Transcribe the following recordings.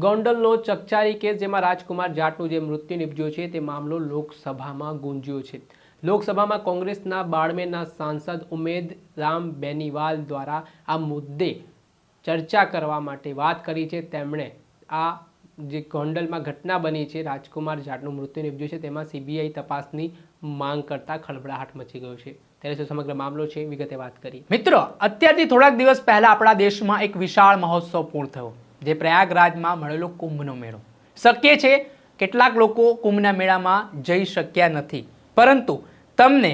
ગોંડલનો ચકચારી case જેમાં રાજકુમાર જાટનું જે મૃત્યુ નિપજ્યું છે તે મામલો લોકસભામાં ગુંજ્યો છે. લોકસભામાં કોંગ્રેસના બાળમેરના સાંસદ ઉમેદ રામ બેનીવાલ દ્વારા આ મુદ્દે ચર્ચા કરવા માટે વાત કરી છે. તેમણે આ જે ગોંડલમાં ઘટના બની છે, રાજકુમાર જાટનું મૃત્યુ નિપજ્યું છે, તેમાં સીબીઆઈ તપાસની માંગ કરતા ખળભળાહટ મચી ગયો છે. ત્યારે શું સમગ્ર મામલો છે, વિગતે વાત કરી મિત્રો, અત્યારથી થોડાક દિવસ પહેલાં આપણા દેશમાં એક વિશાળ મહોત્સવ પૂર્ણ થયો. જે પ્રયાગરાજમાં મળેલો કુંભનો મેળો. શક્ય છે કેટલાક લોકો કુંભના મેળામાં જઈ શક્યા નથી. પરંતુ તમને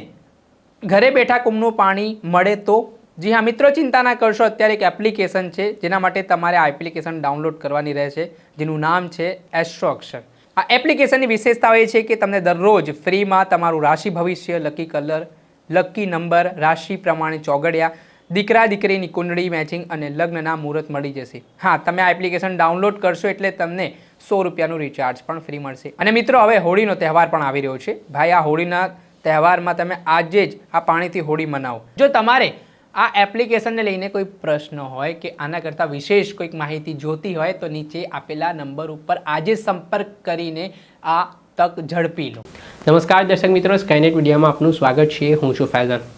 ઘરે બેઠા કુંભનું પાણી મળે તો? જી હા, મિત્રો ચિંતા ના કરશો. અત્યારે એક એપ્લિકેશન છે, જેના માટે તમારે આ એપ્લિકેશન ડાઉનલોડ કરવાની રહેશે, જેનું નામ છે એસ્ટ્રો અક્ષર આ એપ્લિકેશનની વિશેષતાઓ એ છે કે તમને દરરોજ ફ્રીમાં તમારું રાશિ ભવિષ્ય, લકી કલર, લકી નંબર રાશિ પ્રમાણે ચોગડિયા દીકરા દીકરીની કુંડળી મેચિંગ અને લગ્નના મુહૂર્ત મળી જશે. હા, તમે આ એપ્લિકેશન ડાઉનલોડ કરશો એટલે તમને સો રૂપિયાનું રિચાર્જ પણ ફ્રી મળશે. અને મિત્રો, હવે હોળીનો તહેવાર પણ આવી રહ્યો છે. ભાઈ, આ હોળીના તહેવારમાં તમે આજે જ આ પાણીથી હોળી મનાવો. જો તમારે આ એપ્લિકેશનને લઈને કોઈ પ્રશ્ન હોય કે આના કરતાં વિશેષ કોઈક માહિતી જોતી હોય, તો નીચે આપેલા નંબર ઉપર આજે સંપર્ક કરીને આ તક ઝડપી લો. નમસ્કાર દર્શક મિત્રો સ્કાયનેટ મીડિયામાં આપનું સ્વાગત છે. હું છું ફૈઝાન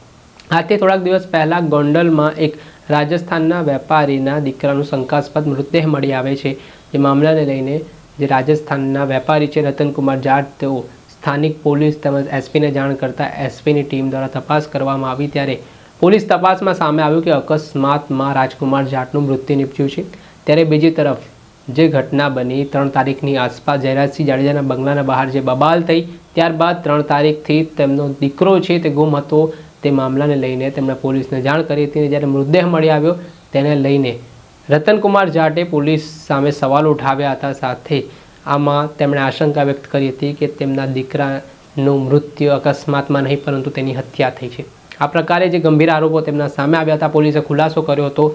આજથી થોડાક દિવસ પહેલાં ગોંડલમાં એક રાજસ્થાનના વેપારીના દીકરાનું શંકાસ્પદ મૃતદેહ મળી આવે છે. જે મામલાને લઈને જે રાજસ્થાનના વેપારી છે રતનકુમાર જાટ, તેઓ સ્થાનિક પોલીસ તેમજ એસપીને જાણ કરતાં એસપીની ટીમ દ્વારા તપાસ કરવામાં આવી ત્યારે પોલીસ તપાસમાં સામે આવ્યું કે અકસ્માતમાં રાજકુમાર જાટનું મૃત્યુ નીપજ્યું છે. ત્યારે બીજી તરફ જે ઘટના બની, ત્રણ તારીખની આસપાસ જયરાજસિંહ જાડેજાના બંગલાના બહાર જે બબાલ થઈ, ત્યારબાદ ત્રણ તારીખથી તેમનો દીકરો છે તે ગુમ હતો. તે મામલાને લઈને તેમણે પોલીસને જાણ કરી હતી અને જ્યારે મૃતદેહ મળી આવ્યો, તેને લઈને રતનકુમાર જાટે પોલીસ સામે સવાલ ઉઠાવ્યા હતા. સાથે આમાં તેમણે આશંકા વ્યક્ત કરી હતી કે તેમના દીકરાનું મૃત્યુ અકસ્માતમાં નહીં, પરંતુ તેની હત્યા થઈ છે. આ પ્રકારે જે ગંભીર આરોપો તેમના સામે આવ્યા હતા, પોલીસે ખુલાસો કર્યો હતો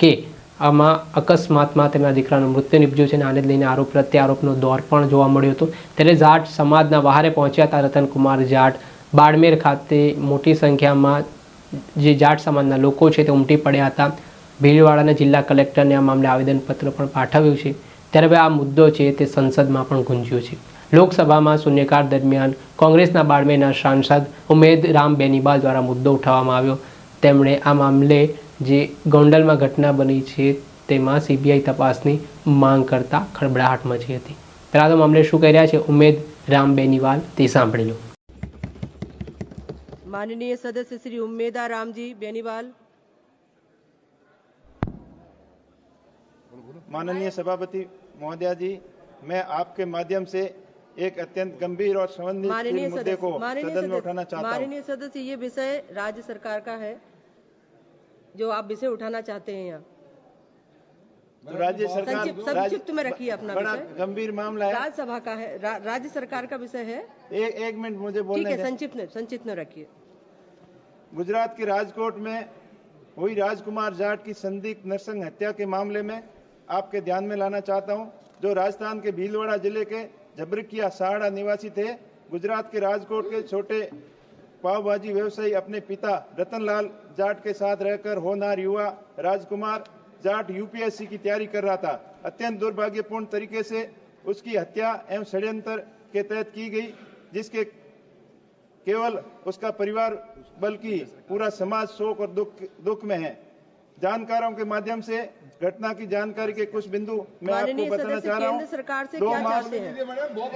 કે આમાં અકસ્માતમાં તેમના દીકરાનું મૃત્યુ નિપજ્યું છે અને આને લઈને આરોપ પ્રત્યે આરોપનો દોર પણ જોવા મળ્યો હતો. ત્યારે જાટ સમાજના બહારે પહોંચ્યા હતા. રતનકુમાર જાટ બાડમેર ખાતે મોટી સંખ્યામાં જે જાટ સમાજના લોકો છે તે ઉમટી પડ્યા હતા. ભીલવાડાના જિલ્લા કલેક્ટરને આ મામલે આવેદનપત્ર પણ પાઠવ્યું છે. ત્યારે હવે આ મુદ્દો છે તે સંસદમાં પણ ગુંજ્યો છે. લોકસભામાં શૂન્યકાળ દરમિયાન કોંગ્રેસના બાડમેરના સાંસદ ઉમેદ રામ બેનીબાલ દ્વારા મુદ્દો ઉઠાવવામાં આવ્યો. તેમણે આ મામલે જે ગોંડલમાં ઘટના બની છે તેમાં સીબીઆઈ તપાસની માંગ કરતા ખળબડાહટ મચી હતી. પહેલાં તો મામલે શું કહી રહ્યા છે? ઉમેદ રામ બેનીવાલ તે સાંભળી લો. माननीय सदस्य श्री उम्मेदा राम जी बेनीवाल। माननीय सभापति महोदया जी मैं आपके माध्यम से एक अत्यंत गंभीर और संबंधित माननीय मुद्दे को सदन में उठाना चाहता हूँ। माननीय सदस्य ये विषय राज्य सरकार का है जो आप विषय उठाना चाहते हैं यहाँ। तो राज्य सरकार संक्षिप्त में रखिए अपना बड़ा गंभीर मामला है। राज्यसभा का है रा, राज्य सरकार का विषय है। एक एक मिनट मुझे ठीक बोलने है संक्षिप्त में संक्षिप्त में रखिए। गुजरात के राजकोट में हुई राजकुमार जाट की संदिग्ध नरसंग हत्या के मामले में आपके ध्यान में लाना चाहता हूँ। जो राजस्थान के भीलवाड़ा ज़िले के जबरकिया सहाड़ा निवासी थे, गुजरात के राजकोट के छोटे पाव भाजी व्यवसायी अपने पिता रतनलाल जाट के साथ रहकर होनार युवा राजकुमार जाट यूपीएससी की तैयारी कर रहा था। अत्यंत दुर्भाग्यपूर्ण तरीके से उसकी हत्या एवं षड्यंत्र के तहत की गई, जिसके केवल उसका परिवार बल्कि पूरा समाज शोक और दुख दुख में है। जानकारों के माध्यम से घटना की जानकारी के कुछ बिंदु मैं आपको बताना चाह रहा हूँ। सरकार से दो मार्च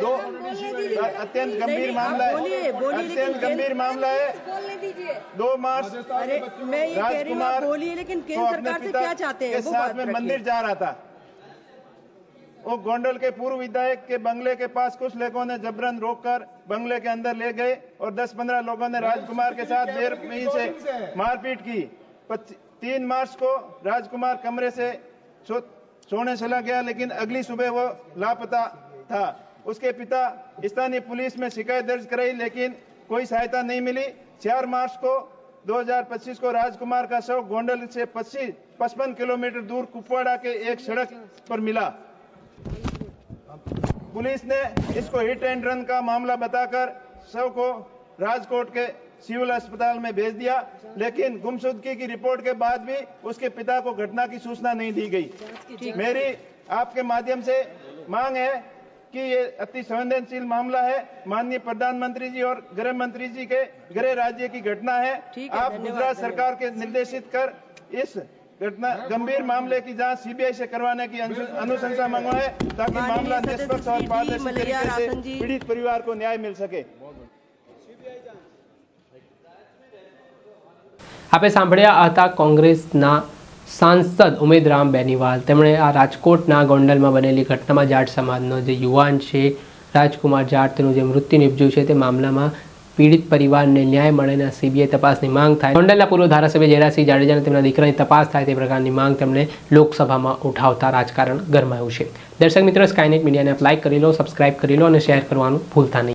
दो अत्यंत गंभीर मामला है। अत्यंत गंभीर मामला है। दो मार्च मैं ये कह रही हूँ बोलिए लेकिन केंद्र सरकार से क्या चाहते हैं? साथ में मंदिर जा रहा था। वो गोंडल के पूर्व विधायक के बंगले के पास कुछ लोगों ने जबरन रोककर बंगले के अंदर ले गए और 10-15 लोगों ने राजकुमार के साथ देर में से मारपीट की। तीन मार्च को राजकुमार कमरे से सोने चला गया, लेकिन अगली सुबह वो लापता था। उसके पिता स्थानीय पुलिस में शिकायत दर्ज कराई, लेकिन कोई सहायता नहीं मिली। चार मार्च को 2025 को राजकुमार का शव गोंडल से 25 पचपन किलोमीटर दूर कुपवाड़ा के एक सड़क पर मिला। पुलिस ने इसको हिट एंड रन का मामला बताकर शव को राजकोट के सिविल अस्पताल में भेज दिया लेकिन गुमशुदगी की रिपोर्ट के बाद भी उसके पिता को घटना की सूचना नहीं दी गई। मेरी आपके माध्यम से मांग है कि ये अति संवेदनशील मामला है। माननीय प्रधानमंत्री जी और गृह मंत्री जी के गृह राज्य की घटना है। है, आप गुजरात सरकार के निर्देशित कर इस घटना गंभीर मामले की जांच सीबीआई से करवाने की अनुश- अनुशंसा मंगवाए ताकि माननीय मामला सदस्य निष्पक्ष और श्री डी. पारदर्शी मलैया तरीके रासन से जी। पीड़ित परिवार को न्याय मिल सके આપે સાંભળ્યા હતા કોંગ્રેસના સાંસદ ઉમેદરામ બેનીવાલ તેમણે આ રાજકોટના ગોંડલમાં બનેલી ઘટનામાં જાટ સમાજનો જે યુવાન છે રાજકુમાર જાટ તેનું જે મૃત્યુ નિપજ્યું છે તે મામલામાં પીડિત પરિવારને ન્યાય મળે અને સીબીઆઈ તપાસની માંગ થાય. ગોંડલના પૂર્વ ધારાસભ્ય જયરાસિંહ જાડેજાને તેમના દીકરાની તપાસ થાય તે પ્રકારની માંગ તેમણે લોકસભામાં ઉઠાવતા રાજકારણ ગરમાયું છે. દર્શક મિત્રો સ્કાયનેટ મીડિયાને લાઇક કરી લો સબસ્ક્રાઇબ કરી લો અને શેર કરવાનું ભૂલતા નહીં.